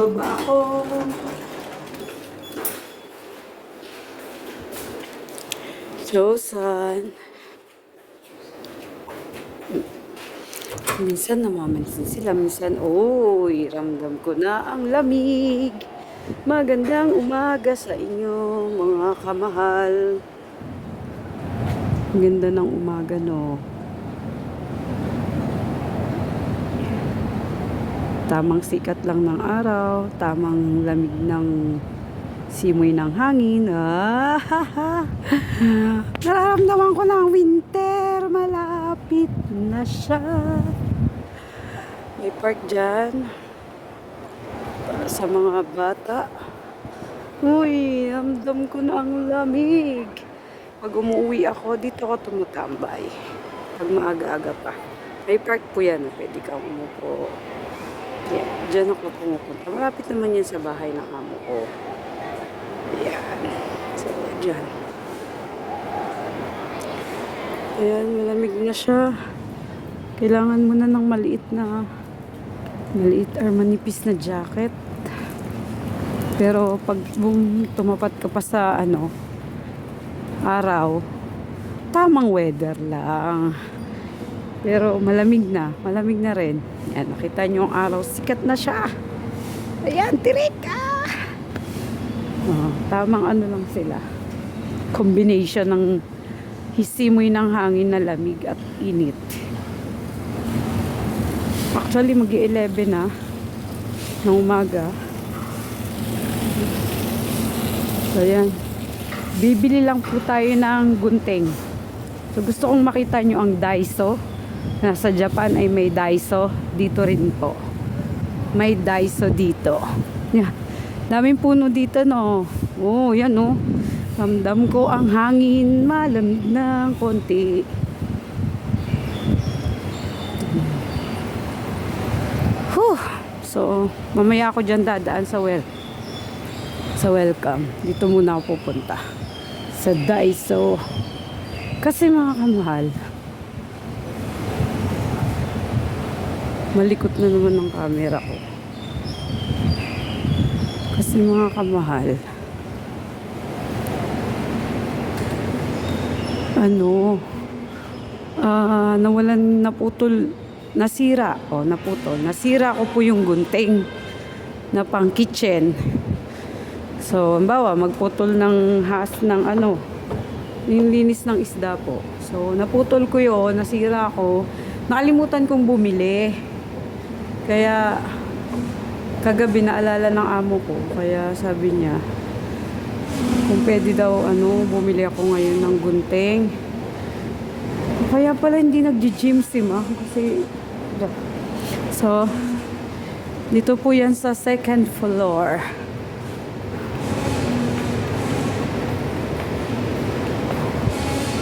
Bababa ako. Josan. Minsan namamansin sila. Minsan, oy, ramdam ko na ang lamig. Magandang umaga sa inyo, mga kamahal. Ang ganda ng umaga, no? Tamang sikat lang ng araw, tamang lamig ng simoy ng hangin. Ah, ha, ha. Nararamdaman ko ng winter, malapit na siya. May park dyan para sa mga bata. Uy, ramdam ko na ang lamig. Pag umuwi ako, dito ako tumutambay. Pag maaga-aga pa. May park po yan. Pwede kang umupo. Yan. Diyan ako pumupunta. Malapit naman yan sa bahay ng amo ko. Yan. So, dyan. Ayan, malamig na siya. Kailangan mo na ng maliit na maliit or manipis na jacket. Pero pag bum, tumapat ka pa sa ano, araw, tamang weather lang. Pero malamig na, malamig na rin. Yan, nakita nyo ang araw, sikat na siya. Ayan, tirik! Ah! Oh, tamang ano lang sila. Combination ng hisimoy ng hangin na lamig at init. Actually, mag-11 na ng umaga. So. Bibili lang po tayo ng gunting. So, gusto kong makita nyo ang Daiso. Nasa Japan ay may Daiso. Dito rin po. May Daiso dito. Yan. Daming puno dito, no? Oh, yan, no? Ramdam ko ang hangin. Malamig ng konti. Whew. So, mamaya ako dyan dadaan sa well. Sa welcome. Dito muna ako pupunta. Sa Daiso. Kasi mga kamahal, malikot na naman ang camera ko. Kasi mga kamahal, ano, ah, nawalan, naputol, nasira, o naputol, nasira ko po yung gunting na pang kitchen. So, bawa, magputol ng has ng ano, yung linis ng isda po. So, naputol ko yun, nasira ko. Nakalimutan kong bumili. Kaya, kagabi naalala ng amo ko. Kaya sabi niya, kung pwede daw, ano, bumili ako ngayon ng gunting. Kaya pala hindi nag-gym si ma. Kasi, so, dito po yan sa second floor.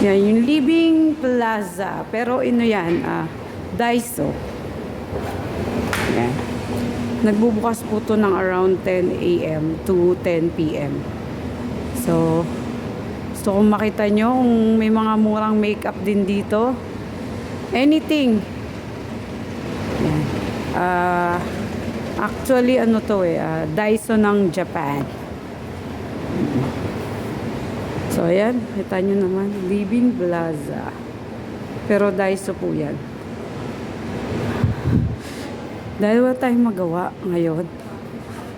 Yan, yung Living Plaza. Pero ino yan, ah, Daiso. Yan. Nagbubukas po to ng around 10 a.m. to 10 p.m. So, gusto kong makita nyo kung may mga murang makeup din dito. Anything. Yan. Ah, actually, ano to eh, ah, Daiso ng Japan. So, ayan. Kita nyo naman. Living Plaza. Pero Daiso po yan. Dahil wala tayong magawa ngayon,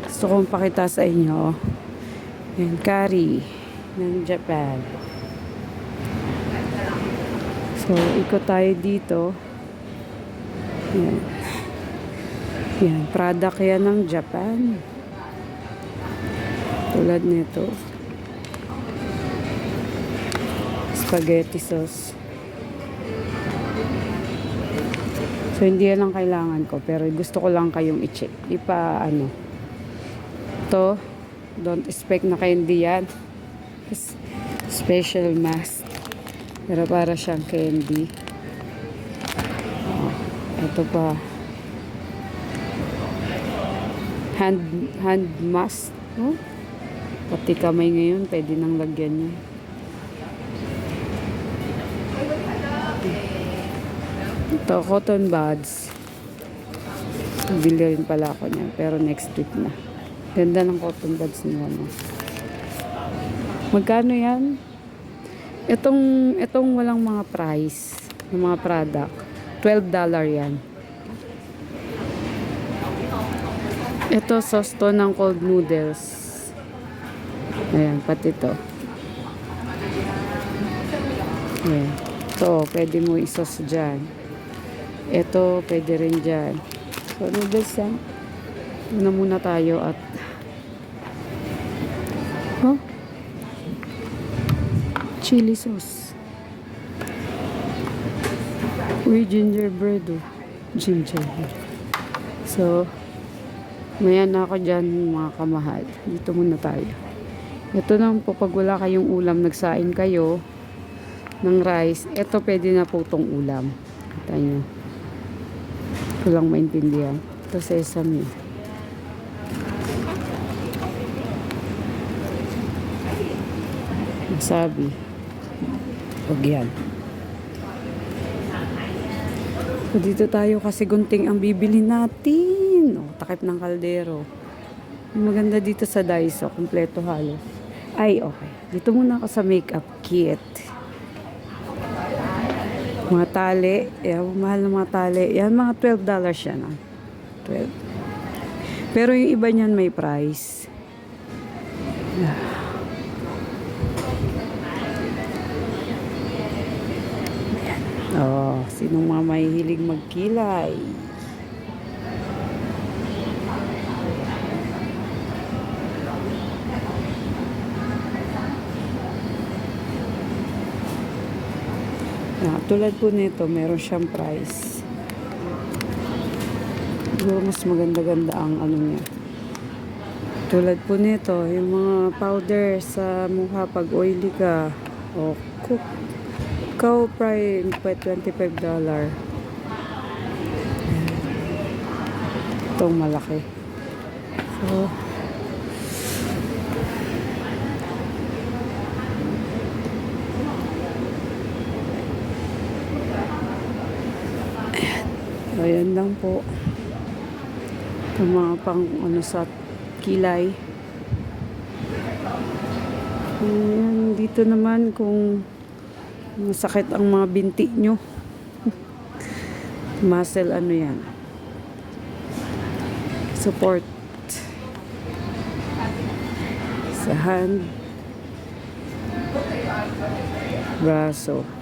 gusto kong pakita sa inyo. Yan, curry ng Japan. So, ikot tayo dito. Yan. Yan, product yan ng Japan. Tulad nito. spaghetti sauce. So, hindi yan lang kailangan ko. Pero gusto ko lang kayong i-check. Ipa, ano. To, don't expect na candy yan. Special mask. Pero para siyang candy. Oh, ito pa. Hand, hand mask. Oh. Pati kamay ngayon, pwede nang lagyan niya. Ito, cotton buds. Bili rin pala ako niyan. Pero next week na. Ganda ng cotton buds niya. No? Magkano yan? Itong, itong walang mga price ng mga product. $12 yan. Ito, sauce ng cold noodles. Ayan, pati to. Ayan. Ito, pwede mo isos dyan. Ito, pwede rin dyan. So, noodles yan. Una muna tayo at Oh. Chili sauce. Uy, gingerbread oh. Gingerbread. So, maya na ako dyan mga kamahal. Dito muna tayo. Ito nang po pag wala kayong ulam, nagsain kayo ng rice. Ito pwede na po tong ulam. Kita nyo. Ito lang maintindihan. Ito sesame. Sabi. Huwag yan. So, dito tayo kasi gunting ang bibili natin. Oh, takip ng kaldero. Maganda dito sa Daiso. Kompleto halos. Ay, okay. Dito muna ako sa makeup kit. Mga tali. Yan, mahal na mga tali. Yan, mga $12 yan. Ah. 12. Pero yung iba niyan may price. Oh, sinong mga mahihilig magkilay? Ah, tulad po nito, meron siyang price. Siguro mas maganda-ganda ang ano niya. Tulad po nito, yung mga powder sa mukha pag oily ka. O, cook. Cow pa $25. Itong malaki. So, ayan. Ayan lang po. Yung mga pang ano sa kilay. Ayan, dito naman kung Masakit ang mga binti nyo. Muscle ano yan. Support. Sa hand. Braso.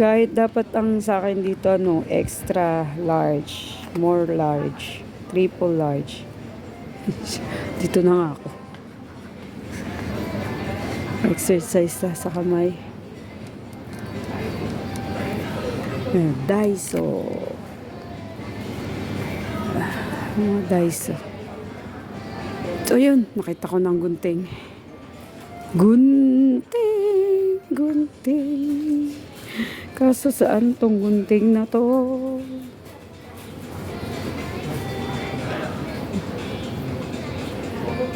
Kahit dapat ang sa akin dito ano, extra large, more large, triple large. dito na nga ako exercise na sa kamay. Ayan, Daiso. Mga Daiso. So yun, nakita ko ng gunting. Gunting, gunting. Kaso saan tong gunting na to?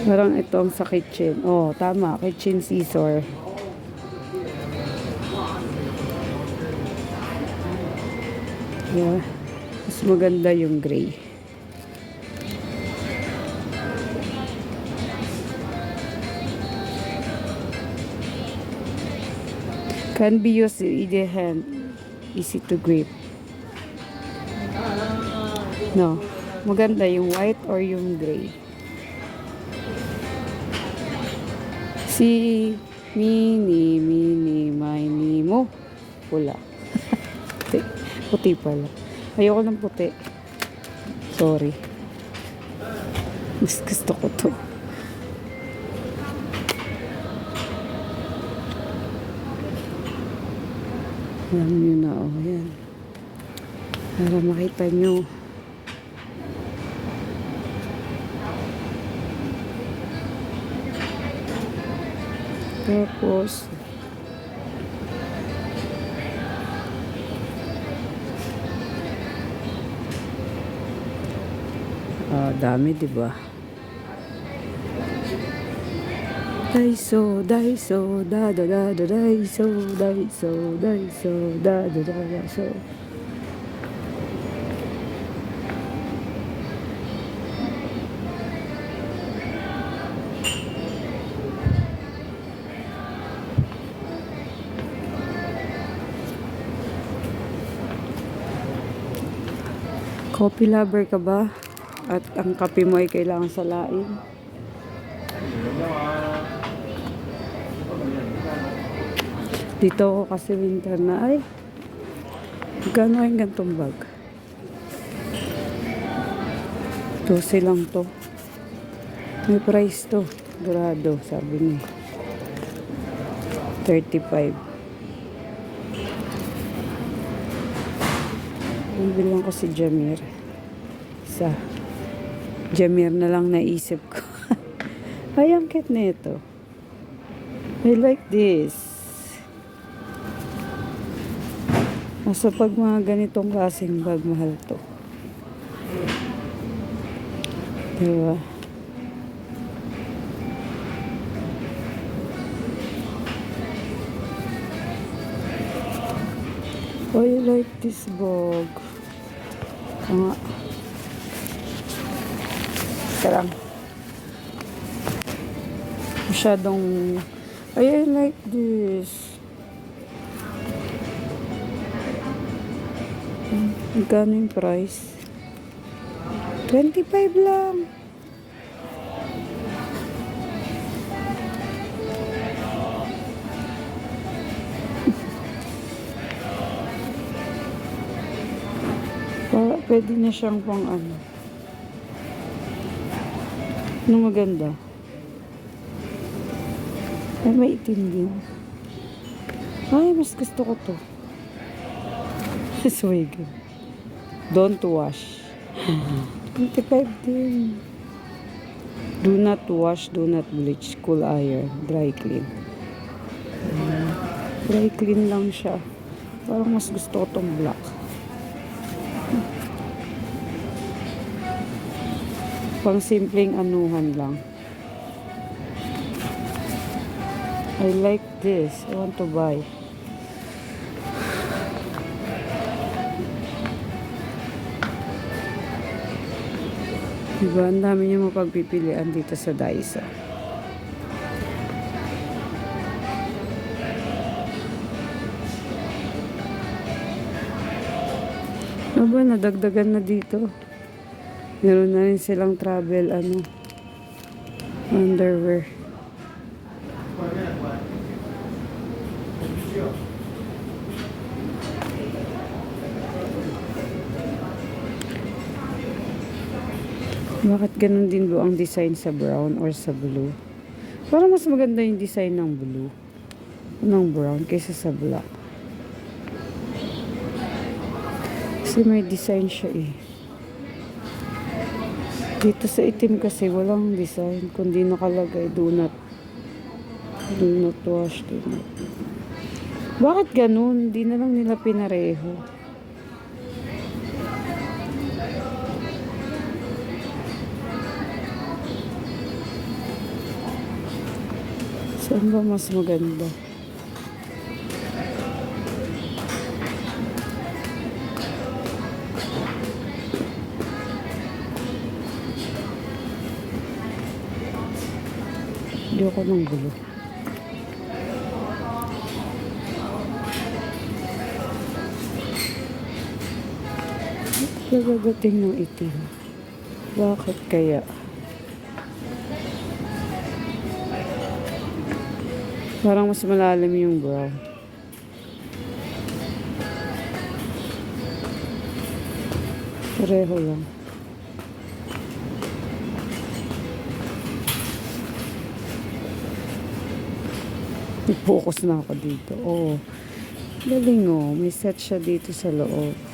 Parang ito ang sa kitchen. Oh, tama. Kitchen scissor. Yeah. Mas maganda yung gray. Can be used in either hand. Easy to grip. No. Maganda yung white or yung gray. Si Mini, Mini, Mini mo. Pula. puti. Puti pala. Ayoko ng puti. Sorry. Mas gusto ko to. Alam nyo na, oh, yan. Para makita nyo. Tapos, ah, dami, di ba? Daiso, Daiso, da da da da Daiso, Daiso, Daiso, da da da da so. Coffee lover ba? At ang kape mo ay kailangan salain? Dito ako kasi winter na ay. Gano'n yung gantong bag? 12 lang to. May price to. Dorado, sabi niya. 35. Bilang ko si Jamir. Sa Jamir na lang naisip ko. Ay, ang cute na ito. I like this. Nasa pag mga ganitong klaseng bag, mahal to. Diba? Oh, I like this bag. Nga. Teka lang. Masyadong... I like this. Magkano price? 25 lang. Pa, pwede na siyang pang ano. Ano maganda? Ay, may itim din. Ay, mas gusto ko to. Swig. Don't wash. 25 din. Do not wash, do not bleach, cool iron, dry clean. Mm, Dry clean lang siya. Parang mas gusto ko tong black. Pang simpleng anuhan lang. I like this. I want to buy. Diba, ang dami niyo mapagpipilian dito sa Daiso. Aba, nadagdagan na dito. Meron na rin silang travel, ano, underwear. Bakit ganun din ba ang design sa brown or sa blue? Parang mas maganda yung design ng blue. Ng brown kaysa sa black. Kasi may design siya eh. Dito sa itim kasi walang design. Kundi nakalagay, do not, do not wash, do not. Bakit ganun? Di na lang nila pinareho. Saan ba mas maganda? Hindi ako ng gulo. Nagagating ng itim. Bakit kaya? Parang mas malalim yung brown. Pareho lang. Nag-focus na ako dito. Oo. Galing oh. May set siya dito sa loob.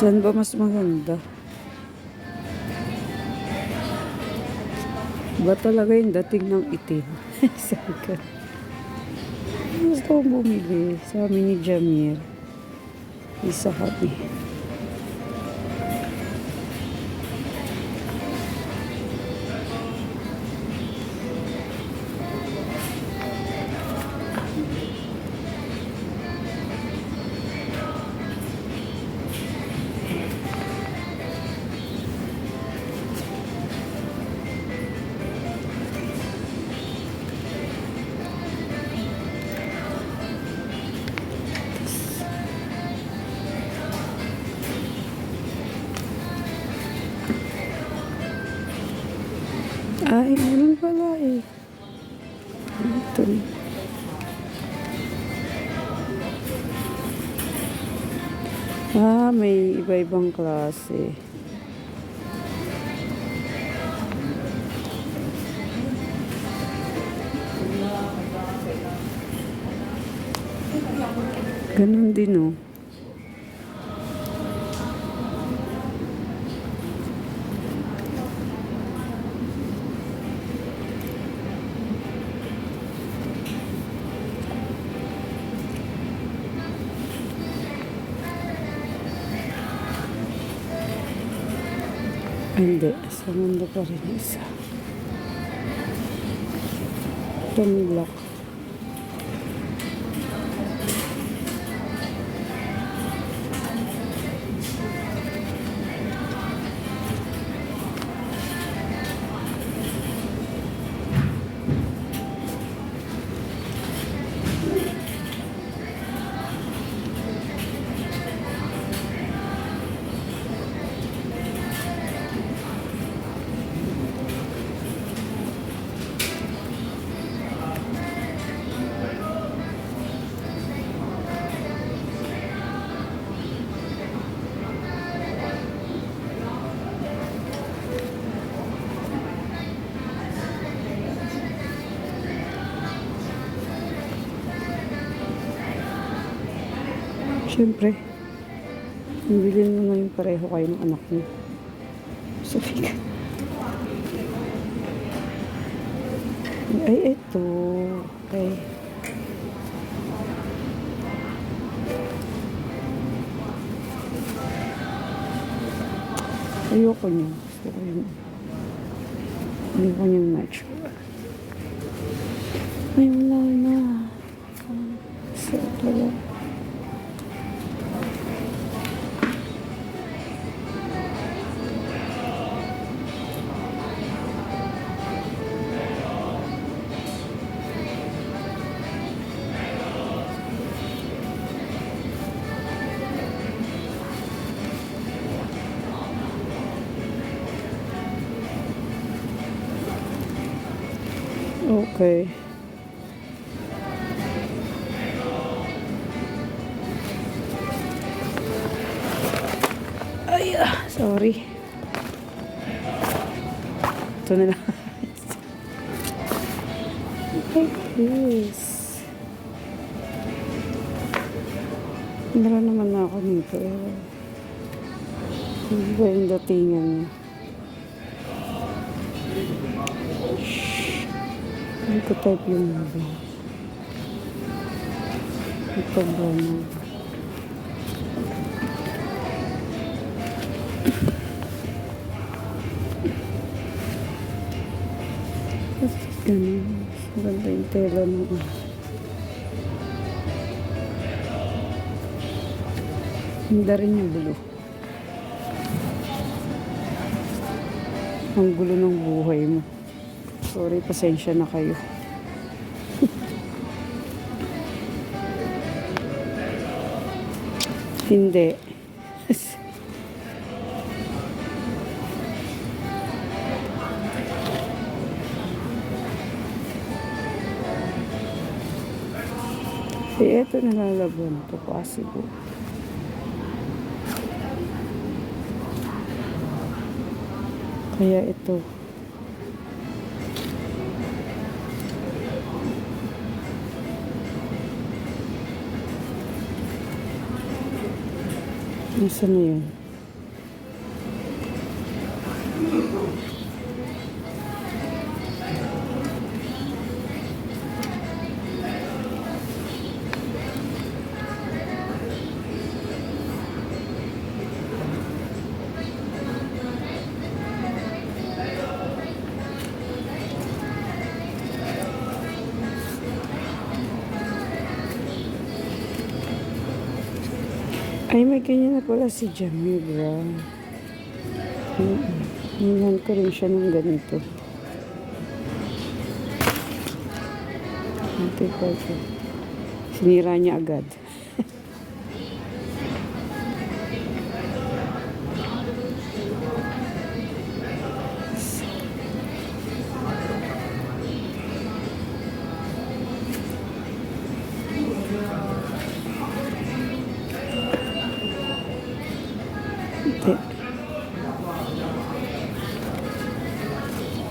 Saan ba mas maganda? Ba talaga yung dating ng itim? Saan ka? po bumili sa amin ni Jamir. Isa kami. Ay, ganun pala eh. Ito. Ah, may iba-ibang klase. Ganun din oh. Rin isa. Tumlock. Siyempre, bilhin mo na yung pareho kayo ng anak mo. Sabi ka. Ay, eto. Okay. Ayoko niya. Gusto ko yung... Hindi ko niyang match. Ay, wala na. Sorry. Ito na lang. Like this. Dala naman na ako nito. eh. Hindi ba yung datingan niya? Hindi ko type yung mobile. Ito ba mo? Tela mo. Hindi rin yung blue. Ang gulo ng buhay mo. Sorry, pasensya na kayo. Hindi. Eh, eto nalalaban to possible. Kaya ito. Nasaan na yun? Ay, may ganyan na pala si Jamie Brown. Tingnan ko rin siya ng ganito. Ito pa. Sinira niya agad.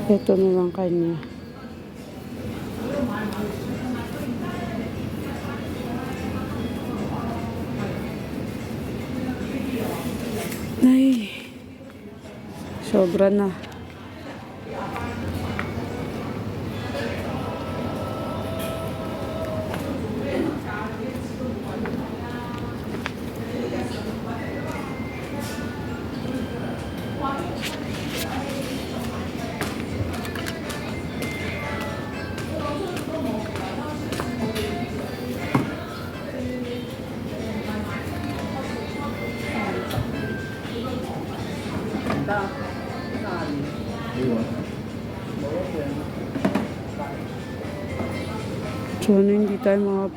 Ito na lang kanya. Ay. Sobra na.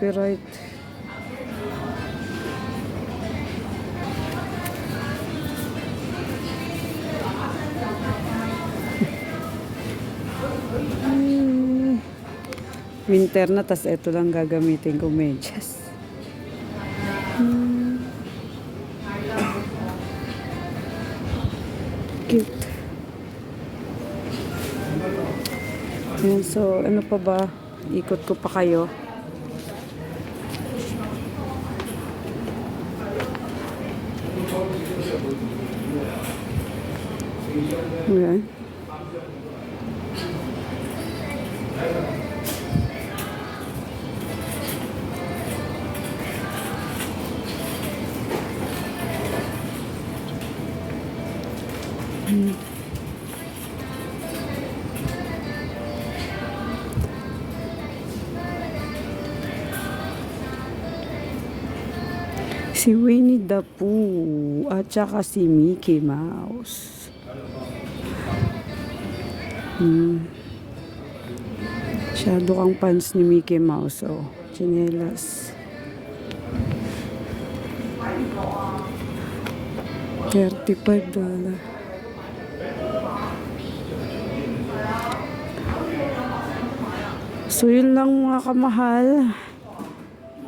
Tayo mga-copyright. Hmm. Winter na, tas ito lang gagamitin ko medyas. Hmm. Cute. So ano pa ba? Ikot ko pa kayo. Ayan. Si Winnie the Pooh at saka si Mickey Mouse. Hmm. Masyado kang fans ni Mickey Mouse, oh. Chinelas. Thirty-five dollar. So, yun lang mga kamahal.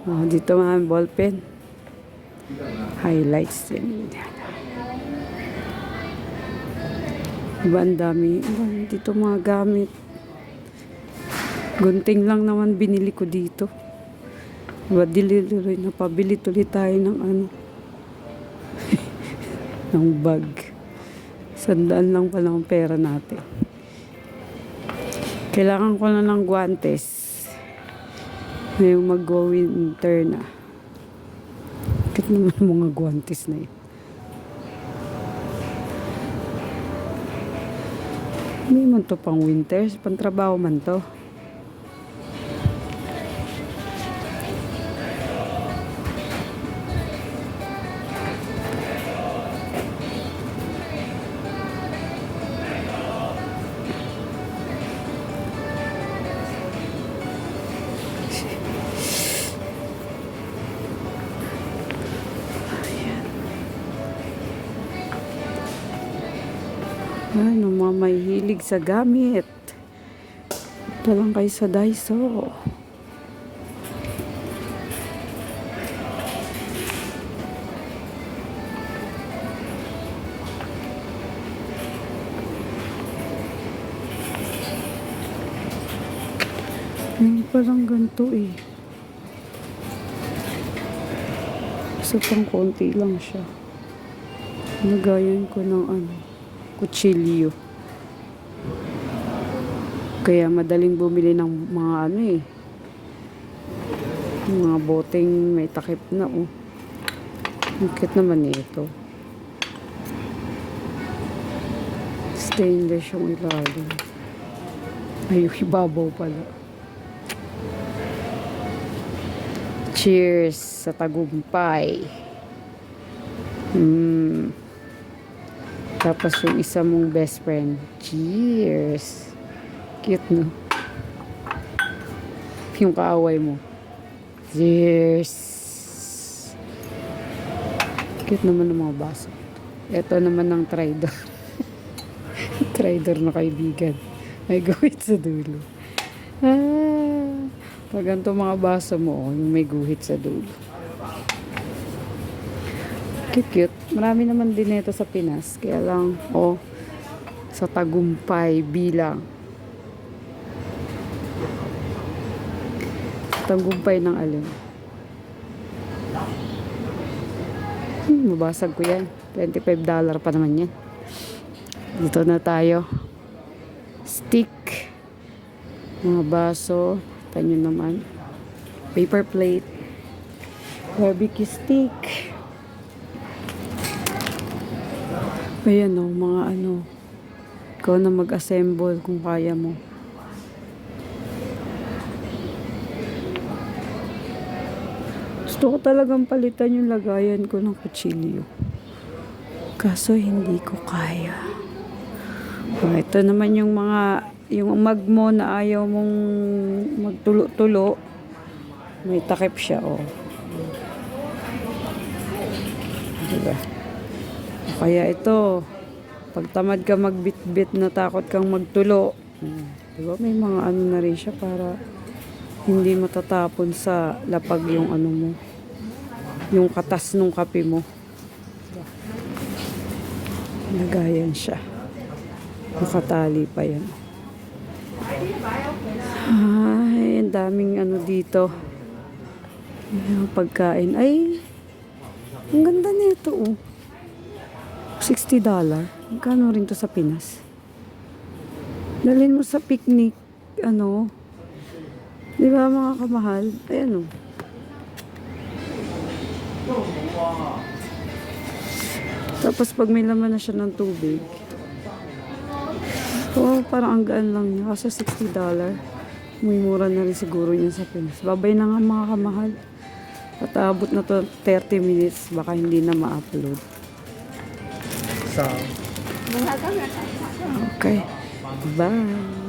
Oh, dito mga ballpen highlights din. Diba ang dami? Diba, dito mga gamit. Gunting lang naman binili ko dito. Diba, dililoy na pabili tuloy tayo ng ano. ng bag. Sandaan lang pala ang pera natin. Kailangan ko na ng guantes. Ngayong mag-winter na. Bakit naman mga guantes na yun? Hindi man to pang winter. Pang trabaho man to. Sa gamit. Ito lang kayo sa Daiso. Ngayon palang ganito eh. Sa pang konti lang siya. Nagayan ko ng ano kutsilyo. Kaya madaling bumili ng mga ano eh. Mga boteng may takip na oh. Ang cute naman ito. Stainless yung ilalim. Ay, ibabaw pala. Cheers sa tagumpay. Hmm. Tapos yung isa mong best friend. Cheers. Cute, no? Yung kaaway mo. Cheers. Cute naman ng mga baso. Ito naman ng trader. trader na kaibigan. May guhit sa dulo. Ah, pag ganito mga baso mo, oh, yung may guhit sa dulo. Cute, cute. Marami naman din ito sa Pinas. Kaya lang, oh, sa tagumpay bilang. Tagumpay ng alin. Hmm, mabasag ko yan. $25 pa naman yan. Dito na tayo. Stick. Mga baso. Tanyo naman. Paper plate. Barbecue stick. Ayan o, mga ano. Ikaw na mag-assemble kung kaya mo. Gusto ko talagang palitan yung lagayan ko ng kutsilyo. Kaso hindi ko kaya. Oh, ito naman yung mga yung mag mo na ayaw mong magtulo-tulo. May takip siya, oh. Diba? O Kaya ito, pag tamad ka magbitbit na takot kang magtulo, hmm, di ba may mga ano na rin siya para hindi matatapon sa lapag yung ano mo, yung katas nung kape mo. Nagayan siya. Nakatali pa yan. Ay, ang daming ano dito. Yung pagkain. Ay, ang ganda nito oh. $60. Magkano rin to sa Pinas? Dalhin mo sa picnic, ano, di ba mga kamahal? Ayan oh. Tapos pag may laman na siya ng tubig, oh, parang ang gaan lang niya. Kasi $60. May mura na rin siguro niya sa Pinas. Babay na nga mga kamahal. At abot na to 30 minutes, baka hindi na ma-upload. So, Okay. Bye.